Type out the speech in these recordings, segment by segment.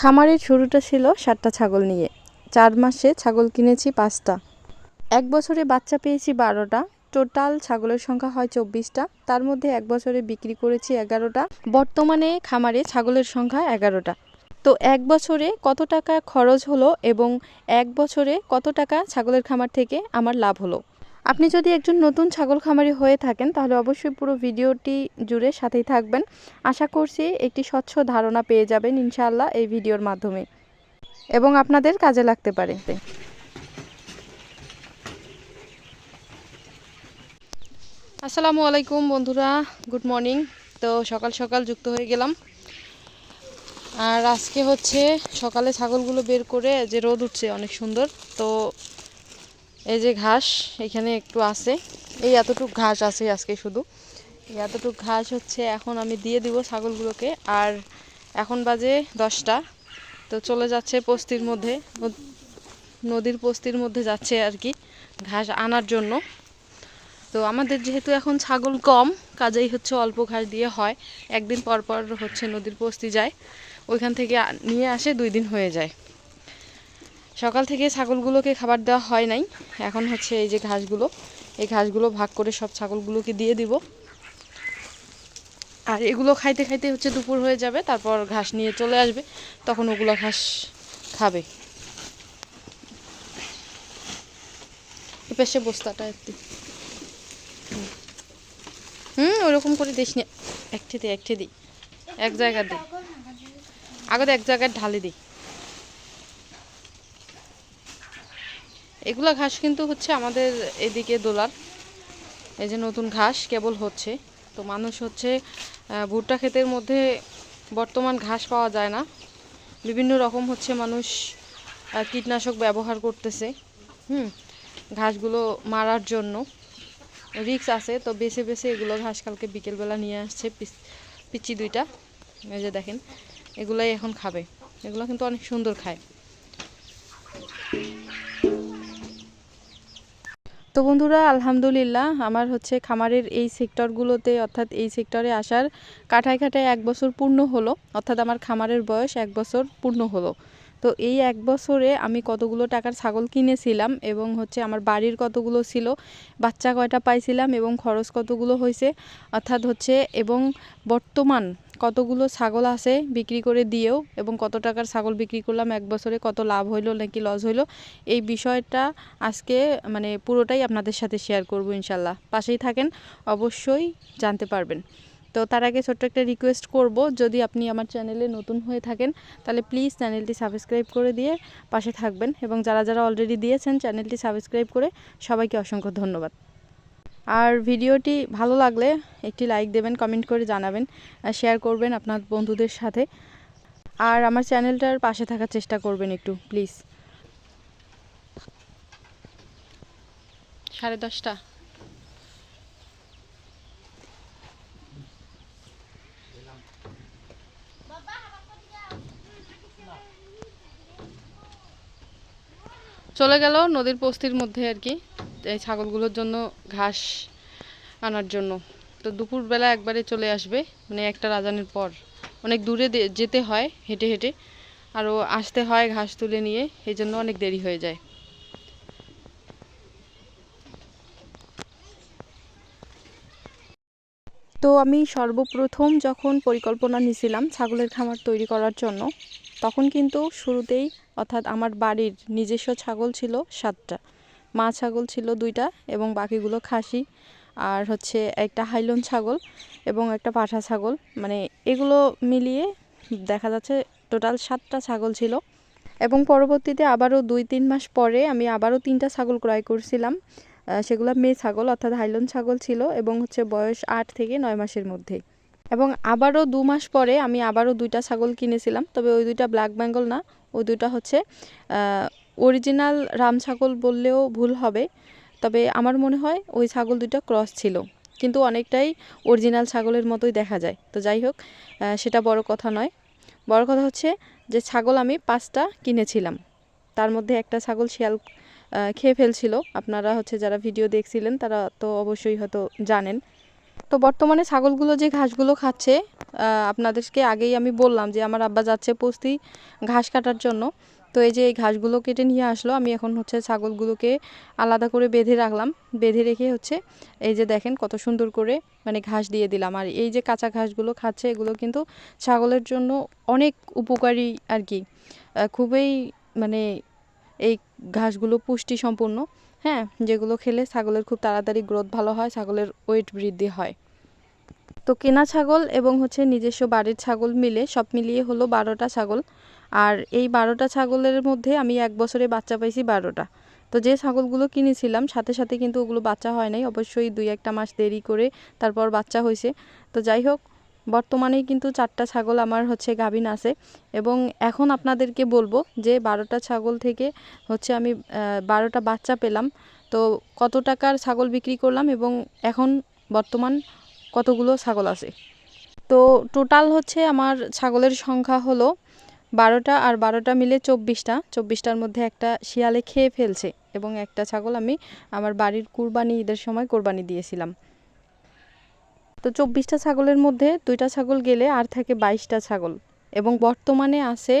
খামারের শুরুটা ছিল সাতটা ছাগল নিয়ে। চার মাসে ছাগল কিনেছি পাঁচটা। এক বছরে বাচ্চা পেয়েছি বারোটা। টোটাল ছাগলের সংখ্যা হয় চব্বিশটা। তার মধ্যে এক বছরে বিক্রি করেছি এগারোটা। বর্তমানে খামারে ছাগলের সংখ্যা এগারোটা। তো এক বছরে কত টাকা খরচ হলো এবং এক বছরে কত টাকা ছাগলের খামার থেকে আমার লাভ হলো? আপনি যদি একজন নতুন ছাগল খামারি হয়ে থাকেন, তাহলে অবশ্যই পুরো ভিডিওটি জুড়ে সাথেই থাকবেন। আশা করছি একটি স্বচ্ছ ধারণা পেয়ে যাবেন ইনশাআল্লাহ এই ভিডিওর মাধ্যমে। এবং আপনাদের কাজে লাগতে পারে। আসসালামু আলাইকুম বন্ধুরা, গুড মর্নিং। তো সকাল সকাল যুক্ত হয়ে গেলাম। আর আজকে হচ্ছে সকালে ছাগলগুলো বের করে যে রোদ উঠছে অনেক সুন্দর, তো এই যে ঘাস এখানে একটু আছে। এই এতটুক ঘাস আছে আজকে শুধু। এই এতটুক ঘাস হচ্ছে এখন আমি দিয়ে দিব ছাগলগুলোকে। আর এখন বাজে দশটা। তো চলে যাচ্ছে বস্তির মধ্যে। নদীর বস্তির মধ্যে যাচ্ছে আর কি ঘাস আনার জন্য। তো আমাদের যেহেতু এখন ছাগল কম, কাজেই হচ্ছে অল্প ঘাস দিয়ে হয়। একদিন পর পর হচ্ছে নদীর বস্তি যায়। ওইখান থেকে নিয়ে আসে, দুই দিন হয়ে যায়। সকাল থেকে ছাগলগুলোকে খাবার দেওয়া হয় নাই। এখন হচ্ছে এই যে ঘাসগুলো, এই ঘাসগুলো ভাগ করে সব ছাগলগুলোকে দিয়ে দিব। আর এগুলো খাইতে খাইতে হচ্ছে দুপুর হয়ে যাবে, তারপর ঘাস নিয়ে চলে আসবে, তখন ওগুলো ঘাস খাবে। পাশে বস্তাটা একটু। হুম। ওরকম করে দিস নি। একটি দি, একটি দিই এক জায়গা দিই আগে এক জায়গায় ঢালি দিই এগুলা ঘাস কিন্তু হচ্ছে আমাদের এদিকে দোলার এই যে নতুন ঘাস কেবল হচ্ছে। তো মানুষ হচ্ছে ভুট্টা ক্ষেতের মধ্যে বর্তমান ঘাস পাওয়া যায় না। বিভিন্ন রকম হচ্ছে মানুষ কীটনাশক ব্যবহার করতেছে, হুম, ঘাসগুলো মারার জন্য। রিক্স আছে, তো বেছে বেছে এগুলো ঘাস কালকে বিকেলবেলা নিয়ে আসছে পিচি দুইটা। এই যে দেখেন, এগুলাই এখন খাবে। এগুলো কিন্তু অনেক সুন্দর খায়। তো বন্ধুরা, আলহামদুলিল্লাহ আমার হচ্ছে খামারের এই সেক্টরগুলোতে, অর্থাৎ এই সেক্টরে আসার কাঠায় কাঠায় এক বছর পূর্ণ হলো, অর্থাৎ আমার খামারের বয়স এক বছর পূর্ণ হলো। তো এই এক বছরে আমি কতগুলো টাকার ছাগল কিনেছিলাম এবং হচ্ছে আমার বাড়ির কতগুলো ছিল, বাচ্চা কয়টা পাইছিলাম এবং খরচ কতগুলো হয়েছে অর্থাৎ হচ্ছে এবং বর্তমান কতগুলো ছাগল আছে বিক্রি করে দিয়েও এবং কত টাকার ছাগল বিক্রি করলাম, এক বছরে কত লাভ হইল নাকি লস হইল, এই বিষয়টা আজকে মানে পুরোটাই আপনাদের সাথে শেয়ার করব ইনশাল্লাহ। পাশেই থাকেন, অবশ্যই জানতে পারবেন। তো তার আগে ছোট্ট একটা রিকোয়েস্ট করব, যদি আপনি আমার চ্যানেলে নতুন হয়ে থাকেন, তাহলে প্লিজ চ্যানেলটি সাবস্ক্রাইব করে দিয়ে পাশে থাকবেন এবং যারা যারা অলরেডি দিয়েছেন চ্যানেলটি সাবস্ক্রাইব করে সবাইকে অসংখ্য ধন্যবাদ। আর ভিডিওটি ভালো লাগলে একটি লাইক দেবেন, কমেন্ট করে জানাবেন শেয়ার করবেন আপনার বন্ধুদের সাথে। আর আমার চ্যানেলটার পাশে থাকার চেষ্টা করবেন একটু, প্লিজ। সাড়ে দশটা। চলে গেল নদীর বস্তির মধ্যে আর কি। এই ছাগলগুলোর জন্য ঘাস আনার জন্য। তো দুপুরবেলা একবারে চলে আসবে মানে একটা রাজানের পর। অনেক দূরে যেতে হয়, হেঁটে হেঁটে। আরও আসতে হয় ঘাস তুলে নিয়ে, এই জন্য অনেক দেরি হয়ে যায়। তো আমি সর্বপ্রথম যখন পরিকল্পনা নিয়েছিলাম ছাগলের খামার তৈরি করার জন্য, তখন কিন্তু শুরুতেই অর্থাৎ আমার বাড়ির নিজস্ব ছাগল ছিল সাতটা। মা ছাগল ছিল দুইটা এবং বাকিগুলো খাসি আর হচ্ছে একটা হাইলন ছাগল এবং একটা পাঠা ছাগল। মানে এগুলো মিলিয়ে দেখা যাচ্ছে টোটাল সাতটা ছাগল ছিল। এবং পরবর্তীতে আবারও দুই, তিন মাস পরে আমি আবারও তিনটা ছাগল ক্রয় করছিলাম। সেগুলো মেয়ে ছাগল অর্থাৎ হাইলন ছাগল ছিল এবং হচ্ছে বয়স আট থেকে নয় মাসের মধ্যে। এবং আবারও দু মাস পরে আমি আবারও দুইটা ছাগল কিনেছিলাম। তবে ওই দুইটা ব্ল্যাক বেঙ্গল না, ওই দুইটা হচ্ছে অরিজিনাল রাম ছাগল বললেও ভুল হবে, তবে আমার মনে হয় ওই ছাগল দুইটা ক্রস ছিল। কিন্তু অনেকটাই অরিজিনাল ছাগলের মতোই দেখা যায়। তো যাই হোক সেটা বড় কথা নয়। বড় কথা হচ্ছে যে ছাগল আমি পাঁচটা কিনেছিলাম। তার মধ্যে একটা ছাগল শিয়াল খেয়ে ফেলছিল। আপনারা হচ্ছে যারা ভিডিও দেখছিলেন, তারা তো অবশ্যই হয়তো জানেন। তো বর্তমানে ছাগলগুলো যে ঘাসগুলো খাচ্ছে আপনাদেরকে আগেই আমি বললাম যে আমার আব্বা যাচ্ছে পোস্তি ঘাস কাটার জন্য। তো এই যে এই ঘাসগুলো কেটে নিয়ে আসলো, আমি এখন হচ্ছে ছাগলগুলোকে আলাদা করে বেঁধে রাখলাম। বেঁধে রেখে হচ্ছে এই যে দেখেন কত সুন্দর করে মানে ঘাস দিয়ে দিলাম। আর এই যে কাঁচা ঘাসগুলো খাচ্ছে, এগুলো কিন্তু ছাগলের জন্য অনেক উপকারী আর কি। খুবই মানে এই ঘাসগুলো পুষ্টি সম্পূর্ণ হ্যাঁ যেগুলো খেলে ছাগলের খুব তাড়াতাড়ি গ্রোথ ভালো হয়, ছাগলের ওয়েট বৃদ্ধি হয়। তো কেনা ছাগল এবং হচ্ছে নিজস্ব বাড়ির ছাগল মিলে সব মিলিয়ে হলো বারোটা ছাগল। আর এই বারোটা ছাগলের মধ্যে আমি এক বছরে বাচ্চা পাইছি বারোটা। তো যে ছাগলগুলো কিনেছিলাম, সাথে সাথে কিন্তু ওগুলো বাচ্চা হয় নাই, অবশ্যই দুই একটা মাস দেরি করে তারপর বাচ্চা হয়েছে তো যাই হোক বর্তমানে কিন্তু চারটা ছাগল আমার হচ্ছে গাভিন আছে এবং এখন আপনাদেরকে বলব যে বারোটা ছাগল থেকে হচ্ছে আমি বারোটা বাচ্চা পেলাম। তো কত টাকার ছাগল বিক্রি করলাম এবং এখন বর্তমান কতগুলো ছাগল আছে? তো টোটাল হচ্ছে আমার ছাগলের সংখ্যা হলো বারোটা আর বারোটা মিলে চব্বিশটা। চব্বিশটার মধ্যে একটা শিয়ালে খেয়ে ফেলছে এবং একটা ছাগল আমি আমার বাড়ির কুরবানি ঈদের সময় কোরবানি দিয়েছিলাম। তো চব্বিশটা ছাগলের মধ্যে দুইটা ছাগল গেলে আর থাকে বাইশটা ছাগল এবং বর্তমানে আছে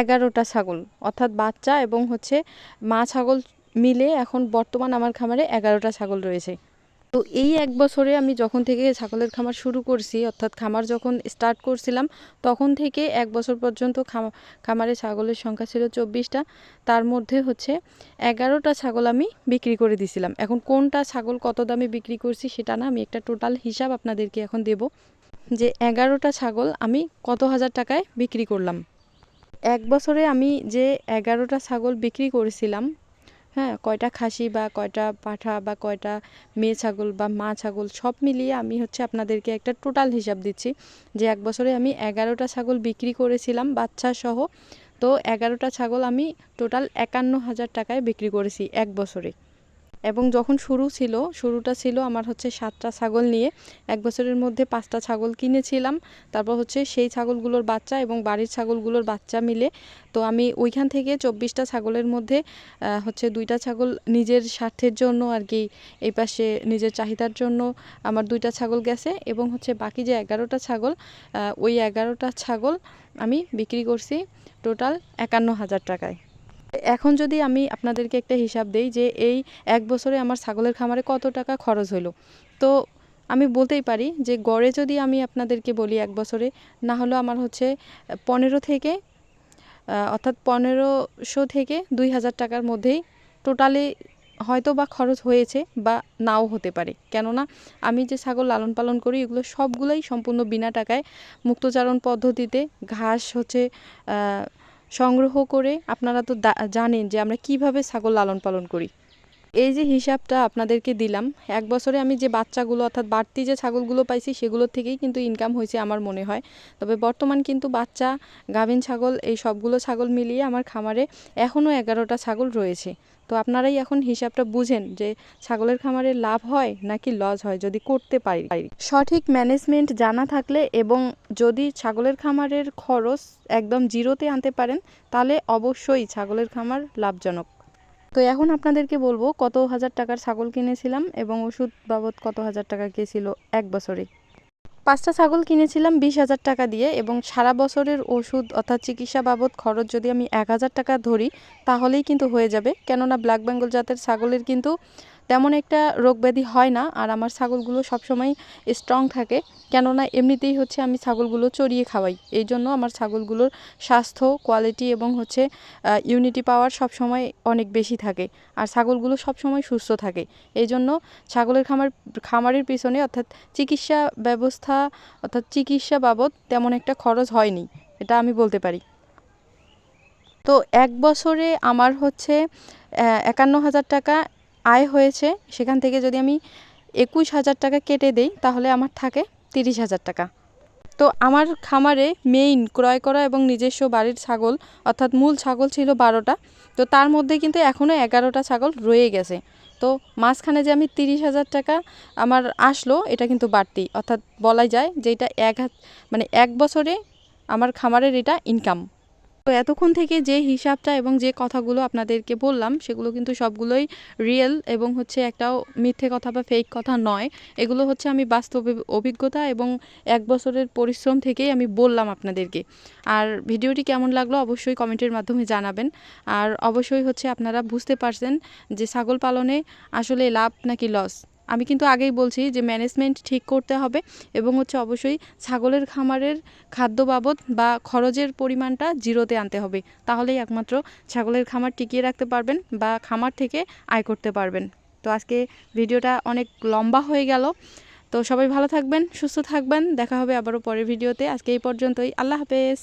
এগারোটা ছাগল। অর্থাৎ বাচ্চা এবং হচ্ছে মা ছাগল মিলে এখন বর্তমান আমার খামারে এগারোটা ছাগল রয়েছে। তো এই এক বছরে আমি যখন থেকে ছাগলের খামার শুরু করছি, অর্থাৎ খামার যখন স্টার্ট করছিলাম, তখন থেকে এক বছর পর্যন্ত খামা, খামারে ছাগলের সংখ্যা ছিল চব্বিশটা। তার মধ্যে হচ্ছে এগারোটা ছাগল আমি বিক্রি করে দিছিলাম। এখন কোনটা ছাগল কত দামে বিক্রি করছি সেটা না, আমি একটা টোটাল হিসাব আপনাদেরকে এখন দেব যে এগারোটা ছাগল আমি কত হাজার টাকায় বিক্রি করলাম। এক বছরে আমি যে এগারোটা ছাগল বিক্রি করেছিলাম হ্যাঁ কয়টা খাসি বা কয়টা পাঠা বা কয়টা মেয়ে ছাগল বা মা ছাগল সব মিলিয়ে আমি হচ্ছে আপনাদেরকে একটা টোটাল হিসাব দিচ্ছি যে এক বছরে আমি এগারোটা ছাগল বিক্রি করেছিলাম, বাচ্চা সহ। তো এগারোটা ছাগল আমি টোটাল একান্ন হাজার টাকায় বিক্রি করেছি এক বছরে। এবং যখন শুরু ছিল, শুরুটা ছিল আমার হচ্ছে সাতটা ছাগল নিয়ে। এক বছরের মধ্যে পাঁচটা ছাগল কিনেছিলাম। তারপর হচ্ছে সেই ছাগলগুলোর বাচ্চা এবং বাড়ির ছাগলগুলোর বাচ্চা মিলে। তো আমি ওইখান থেকে চব্বিশটা ছাগলের মধ্যে হচ্ছে দুইটা ছাগল নিজের স্বার্থের জন্য আর কি, এই পাশে নিজের চাহিদার জন্য আমার দুইটা ছাগল গেছে এবং হচ্ছে বাকি যে এগারোটা ছাগল ওই এগারোটা ছাগল আমি বিক্রি করছি টোটাল একান্ন হাজার টাকায়। এখন যদি আমি আপনাদেরকে একটা হিসাব দেই যে এই এক বছরে আমার ছাগলের খামারে কত টাকা খরচ হলো তো আমি বলতেই পারি যে গড়ে যদি আমি আপনাদেরকে বলি এক বছরে, না হলেও আমার হচ্ছে পনেরো থেকে অর্থাৎ পনেরোশো থেকে দুই হাজার টাকার মধ্যেই টোটালি হয়তো বা খরচ হয়েছে বা নাও হতে পারে। কেননা আমি যে ছাগল লালন পালন করি, এগুলো সবগুলোই সম্পূর্ণ বিনা টাকায় মুক্তচারণ পদ্ধতিতে ঘাস হচ্ছে সংগ্রহ করে আপনারা তো জানেন যে আমরা কীভাবে ছাগল লালন পালন করি। এই যে হিসাবটা আপনাদেরকে দিলাম, এক বছরে আমি যে বাচ্চাগুলো অর্থাৎ বাড়তি যে ছাগলগুলো পাইছি সেগুলোর থেকেই কিন্তু ইনকাম হয়েছে আমার মনে হয়। তবে বর্তমান কিন্তু বাচ্চা গাভিন ছাগল, এই সবগুলো ছাগল মিলিয়ে আমার খামারে এখনও এগারোটা ছাগল রয়েছে। তো আপনারাই এখন হিসাবটা বুঝেন যে ছাগলের খামারে লাভ হয় নাকি লস হয় যদি করতে পারি। সঠিক ম্যানেজমেন্ট জানা থাকলে এবং যদি ছাগলের খামারের খরচ একদম জিরোতে আনতে পারেন, তাহলে অবশ্যই ছাগলের খামার লাভজনক। তো এখন আপনাদেরকে বলব কত হাজার টাকার ছাগল কিনেছিলাম এবং ওষুধ বাবদ কত হাজার টাকা গিয়েছিল এক বছরে। পাঁচটা ছাগল কিনেছিলাম বিশ হাজার টাকা দিয়ে এবং সারা বছরের ওষুধ অর্থাৎ চিকিৎসা বাবদ খরচ যদি আমি এক হাজার টাকা ধরি, তাহলেই কিন্তু হয়ে যাবে। কেননা ব্ল্যাক বেঙ্গল জাতের ছাগলের কিন্তু তেমন একটা রোগ ব্যাধি হয় না, আর আমার ছাগলগুলো সবসময় স্ট্রং থাকে। কেননা এমনিতেই হচ্ছে আমি ছাগলগুলো চড়িয়ে খাওয়াই। এই জন্য আমার ছাগলগুলোর স্বাস্থ্য কোয়ালিটি এবং হচ্ছে ইউনিটি পাওয়ার সবসময় অনেক বেশি থাকে। আর ছাগলগুলো সবসময় সুস্থ থাকে। এই জন্য ছাগলের খামার, খামারের পিছনে অর্থাৎ চিকিৎসা ব্যবস্থা, অর্থাৎ চিকিৎসা বাবদ তেমন একটা খরচ হয়নি। এটা আমি বলতে পারি। তো এক বছরে আমার হচ্ছে একান্ন হাজার টাকা আয় হয়েছে, সেখান থেকে যদি আমি একুশ হাজার টাকা কেটে দেই, তাহলে আমার থাকে তিরিশ হাজার টাকা। তো আমার খামারে মেইন ক্রয় করা এবং নিজস্ব বাড়ির ছাগল, অর্থাৎ মূল ছাগল ছিল বারোটা, তো তার মধ্যে কিন্তু এখনও এগারোটা ছাগল রয়ে গেছে। তো মাঝখানে যে আমি তিরিশ হাজার টাকা আমার আসলো, এটা কিন্তু বাড়তি। অর্থাৎ বলাই যায় যে এটা এক মানে এক বছরে আমার খামারের এটা ইনকাম তো এতক্ষণ থেকে যে হিসাবটা এবং যে কথাগুলো আপনাদেরকে বললাম, সেগুলো কিন্তু সবগুলোই রিয়েল এবং হচ্ছে একটাও মিথ্যে কথা বা ফেক কথা নয়। এগুলো হচ্ছে আমি বাস্তব অভিজ্ঞতা এবং এক বছরের পরিশ্রম থেকেই আমি বললাম আপনাদেরকে। আর ভিডিওটি কেমন লাগল অবশ্যই কমেন্টের মাধ্যমে জানাবেন। আর অবশ্যই হচ্ছে আপনারা বুঝতে পারছেন যে ছাগল পালনে আসলে লাভ নাকি লস আমি কিন্তু আগেই বলছি যে ম্যানেজমেন্ট ঠিক করতে হবে এবং হচ্ছে অবশ্যই ছাগলের খামারের খাদ্য বাবদ বা খরচের পরিমাণটা জিরোতে আনতে হবে। তাহলেই একমাত্র ছাগলের খামার টিকিয়ে রাখতে পারবেন বা খামার থেকে আয় করতে পারবেন। তো আজকে ভিডিওটা অনেক লম্বা হয়ে গেল। তো সবাই ভালো থাকবেন, সুস্থ থাকবেন। দেখা হবে আবারও পরের ভিডিওতে। আজকে এই পর্যন্তই। আল্লাহ হাফেজ।